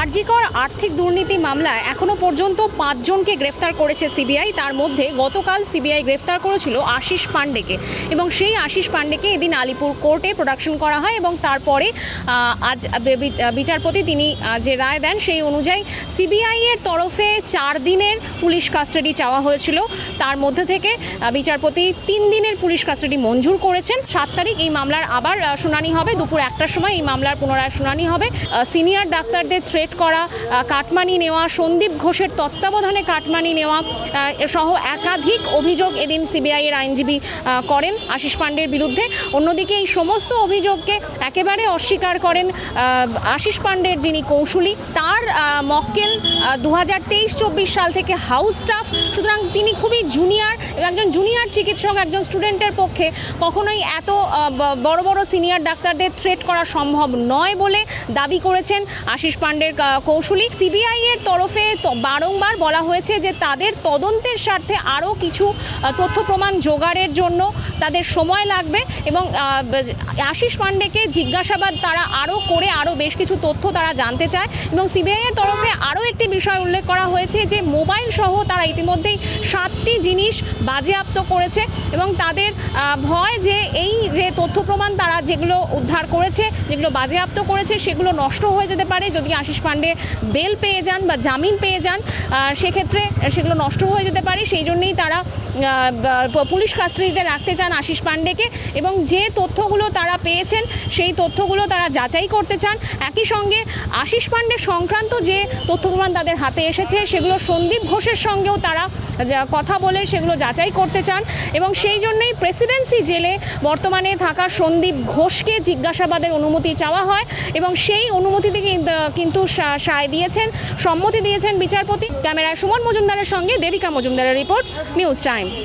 আরজিকর আর্থিক দুর্নীতি মামলায় এখনও পর্যন্ত পাঁচজনকে গ্রেফতার করেছে সিবিআই। তার মধ্যে গতকাল সিবিআই গ্রেফতার করেছিল আশিস পান্ডেকে এবং সেই আশিস পান্ডেকে এদিন আলিপুর কোর্টে প্রোডাকশন করা হয় এবং তারপরে আজ বিচারপতি তিনি যে রায় দেন সেই অনুযায়ী সিবিআই এর তরফে চার দিনের পুলিশ কাস্টাডি চাওয়া হয়েছিল। তার মধ্যে থেকে বিচারপতি তিন দিনের পুলিশ কাস্টাডি মঞ্জুর করেছেন। সাত তারিখ এই মামলার আবার শুনানি হবে। দুপুর একটার সময় এই মামলার পুনরায় শুনানি হবে। সিনিয়র ডাক্তারদের থ্রেট করা কাটমানি নেওয়া, সন্দীপ ঘোষের তত্ত্বাবধানে কাটমানি নেওয়া সহ একাধিক অভিযোগ এদিন সিবিআই এর আইনজীবী করেন আশিস পাণ্ডের বিরুদ্ধে। অন্যদিকে এই সমস্ত অভিযোগকে একেবারে অস্বীকার করেন আশিস পাণ্ডের যিনি কৌশলী তার মক্কেল দু হাজার তেইশ চব্বিশ সাল থেকে হাউস স্টাফ। সুতরাং তিনি খুবই জুনিয়র একজন জুনিয়র চিকিৎসক, একজন স্টুডেন্টের পক্ষে কখনোই এত বড় বড় সিনিয়র ডাক্তারদের থ্রেট করা সম্ভব নয় বলে দাবি করেছেন আশিস পাণ্ডের কৌশলী সিবিআই এর তরফে বারংবার বলা হয়েছে যে তাদের তদন্তের স্বার্থে আরও কিছু তথ্য প্রমাণ জোগাড়ের জন্য তাদের সময় লাগবে এবং আশিস পাণ্ডেকে জিজ্ঞাসাবাদ তারা আরও করে আরও বেশ কিছু তথ্য তারা জানতে চায় এবং সিবিআই এর তরফে আরও একটি বিষয় উল্লেখ করা হয়েছে যে মোবাইল সহ তারা ইতিমধ্যেই সাতটি জিনিস বাজেয়াপ্ত করেছে এবং তাদের ভয় যে এই যে তথ্য প্রমাণ তারা যেগুলো উদ্ধার করেছে, যেগুলো বাজেয়াপ্ত করেছে সেগুলো নষ্ট হয়ে যেতে পারে যদি আশিস পাণ্ডে বেল পেয়ে যান বা জামিন পেয়ে যান সেক্ষেত্রে সেগুলো নষ্ট হয়ে যেতে পারে। সেই জন্যেই তারা পুলিশ কাস্টডিতে রাখতে চান আশিস পাণ্ডেকে এবং যে তথ্যগুলো তারা পেয়েছেন, সেই তথ্যগুলো তারা যাচাই করতে চান। একই সঙ্গে আশিস পাণ্ডে সংক্রান্ত যে তথ্য প্রমাণ তাদের হাতে এসেছে, সেগুলো সন্দীপ ঘোষের সঙ্গেও তারা কথা বলে সেগুলো যাচাই করতে চান এবং সেই জন্যই প্রেসিডেন্সি জেলে বর্তমানে থাকা সন্দীপ ঘোষকে জিজ্ঞাসাবাদের অনুমতি চাওয়া হয় এবং সেই অনুমতিতে কিন্ত- সায় দিয়েছেন, সম্মতি দিয়েছেন বিচারপতি। ক্যামেরায় সুমন মজুমদারের সঙ্গে দেবিকা মজুমদারের রিপোর্ট, নিউজ টাইম।